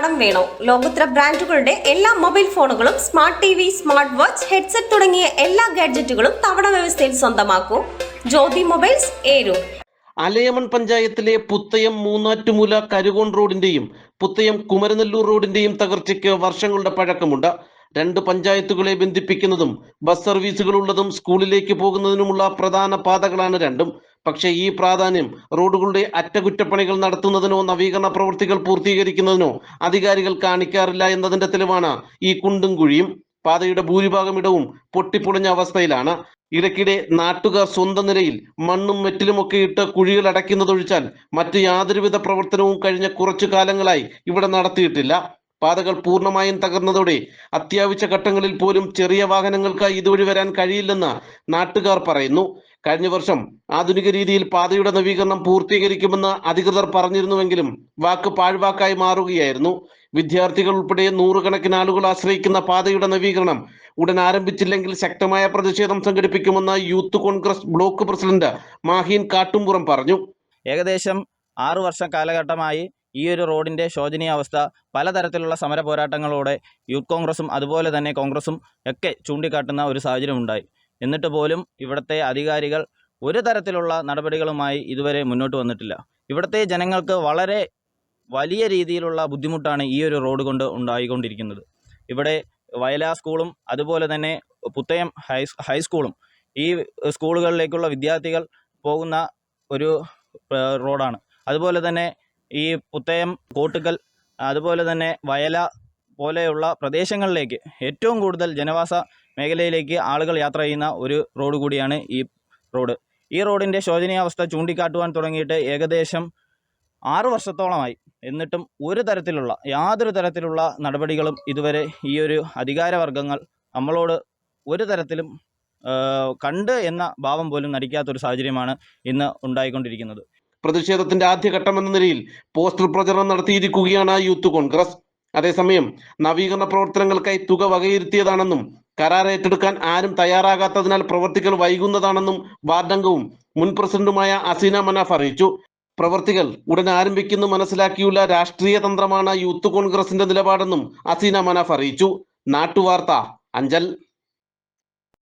കടം വേണോ? ലോകോത്തര ബ്രാൻഡുകളുടെ എല്ലാ മൊബൈൽ ഫോണുകളും smart T V smart watch headset തുടങ്ങിയ എല്ലാ ഗാഡ്ജറ്റുകളും തവണ വ്യവസ്ഥയിൽ സ്വന്തമാക്കൂ. ജ്യോതി മൊബൈൽസ് ഏരു അലയമൺ പഞ്ചായത്തിലെ പുത്തയം മൂന്നാറ്റുമൂല കരുകോൺ റോഡിന്റെയും പുത്തയം കുമരനെല്ലൂർ റോഡിന്റെയും തകർച്ചയ്ക്ക് വർഷങ്ങളുടെ പഴക്കമുണ്ട്. രണ്ട് പഞ്ചായത്തുകളെ ബന്ധിപ്പിക്കുന്നതും ബസ് സർവീസുകൾ ഉള്ളതും സ്കൂളിലേക്ക് പോകുന്നതിനുമുള്ള പ്രധാന പാതകളാണ് രണ്ടും. പക്ഷേ ഈ പ്രാധാന്യം റോഡുകളുടെ അറ്റകുറ്റപ്പണികൾ നടത്തുന്നതിനോ നവീകരണ പ്രവൃത്തികൾ പൂർത്തീകരിക്കുന്നതിനോ അധികാരികൾ കാണിക്കാറില്ല എന്നതിന്റെ തെളിവാണ് ഈ കുണ്ടും കുഴിയും. പാതയുടെ ഭൂരിഭാഗം ഇടവും പൊട്ടിപ്പൊളിഞ്ഞ അവസ്ഥയിലാണ്. ഇടയ്ക്കിടെ നാട്ടുകാർ സ്വന്തം നിലയിൽ മണ്ണും മെറ്റിലുമൊക്കെ ഇട്ട് കുഴികൾ അടയ്ക്കുന്നതൊഴിച്ചാൽ മറ്റ് യാതൊരുവിധ പ്രവർത്തനവും കഴിഞ്ഞ കുറച്ചു കാലങ്ങളായി ഇവിടെ നടത്തിയിട്ടില്ല. പാതകൾ പൂർണമായും തകർന്നതോടെ അത്യാവശ്യ ഘട്ടങ്ങളിൽ പോലും ചെറിയ വാഹനങ്ങൾക്ക് ഇതുവഴി വരാൻ കഴിയില്ലെന്ന് നാട്ടുകാർ പറയുന്നു. കഴിഞ്ഞ വർഷം ആധുനിക രീതിയിൽ പാതയുടെ നവീകരണം പൂർത്തീകരിക്കുമെന്ന് അധികൃതർ പറഞ്ഞിരുന്നുവെങ്കിലും വാക്ക് പാഴ്വാക്കായി മാറുകയായിരുന്നു. വിദ്യാർത്ഥികൾ ഉൾപ്പെടെ നൂറുകണക്കിന് ആളുകൾ ആശ്രയിക്കുന്ന പാതയുടെ നവീകരണം ഉടൻ ആരംഭിച്ചില്ലെങ്കിൽ ശക്തമായ പ്രതിഷേധം സംഘടിപ്പിക്കുമെന്ന് youth Congress block president Maheen Kattumpuram പറഞ്ഞു. ഏകദേശം ആറു വർഷം കാലഘട്ടമായി ഈ ഒരു റോഡിന്റെ ശോചനീയാവസ്ഥ പലതരത്തിലുള്ള സമര പോരാട്ടങ്ങളോടെ യൂത്ത് കോൺഗ്രസും അതുപോലെ തന്നെ കോൺഗ്രസും ഒക്കെ ചൂണ്ടിക്കാട്ടുന്ന ഒരു സാഹചര്യം ഉണ്ടായി. എന്നിട്ട് പോലും ഇവിടുത്തെ അധികാരികൾ ഒരു തരത്തിലുള്ള നടപടികളുമായി ഇതുവരെ മുന്നോട്ട് വന്നിട്ടില്ല. ഇവിടുത്തെ ജനങ്ങൾക്ക് വളരെ വലിയ രീതിയിലുള്ള ബുദ്ധിമുട്ടാണ് ഈ ഒരു റോഡ് കൊണ്ട് ഉണ്ടായിക്കൊണ്ടിരിക്കുന്നത്. ഇവിടെ വയലാ സ്കൂളും അതുപോലെ തന്നെ പുത്തയം ഹൈ ഹൈസ്കൂളും ഈ സ്കൂളുകളിലേക്കുള്ള വിദ്യാർത്ഥികൾ പോകുന്ന ഒരു റോഡാണ്. അതുപോലെ തന്നെ ഈ പുത്തയം കോട്ടുകൽ അതുപോലെ തന്നെ വയല പോലെയുള്ള പ്രദേശങ്ങളിലേക്ക് ഏറ്റവും കൂടുതൽ ജനവാസ മേഖലയിലേക്ക് ആളുകൾ യാത്ര ചെയ്യുന്ന ഒരു റോഡ് കൂടിയാണ് ഈ റോഡ്. ഈ റോഡിന്റെ ശോചനീയാവസ്ഥ ചൂണ്ടിക്കാട്ടുവാൻ തുടങ്ങിയിട്ട് ഏകദേശം ആറു വർഷത്തോളമായി. എന്നിട്ടും ഒരു തരത്തിലുള്ള യാതൊരു തരത്തിലുള്ള നടപടികളും ഇതുവരെ ഈ ഒരു അധികാരവർഗങ്ങൾ നമ്മളോട് ഒരു തരത്തിലും കണ്ട് എന്ന ഭാവം പോലും നടിക്കാത്തൊരു സാഹചര്യമാണ് ഇന്ന് ഉണ്ടായിക്കൊണ്ടിരിക്കുന്നത്. പ്രതിഷേധത്തിന്റെ ആദ്യഘട്ടം എന്ന നിലയിൽ പോസ്റ്റർ പ്രചരണം നടത്തിയിരിക്കുകയാണ് യൂത്ത് കോൺഗ്രസ്. അതേസമയം നവീകരണ പ്രവർത്തനങ്ങൾക്കായി തുക വകയിരുത്തിയതാണെന്നും കരാർ ഏറ്റെടുക്കാൻ ആരും തയ്യാറാകാത്തതിനാൽ പ്രവർത്തികൾ വൈകുന്നതാണെന്നും വാർഡംഗവും മുൻ പ്രസിഡന്റുമായ അസീന മനാഫ് അറിയിച്ചു. പ്രവർത്തികൾ ഉടൻ ആരംഭിക്കുന്നു മനസ്സിലാക്കിയുള്ള രാഷ്ട്രീയ തന്ത്രമാണ് യൂത്ത് കോൺഗ്രസിന്റെ നിലപാടെന്നും അസീന മനാഫ് അറിയിച്ചു. നാട്ടുവാർത്ത അഞ്ചൽ.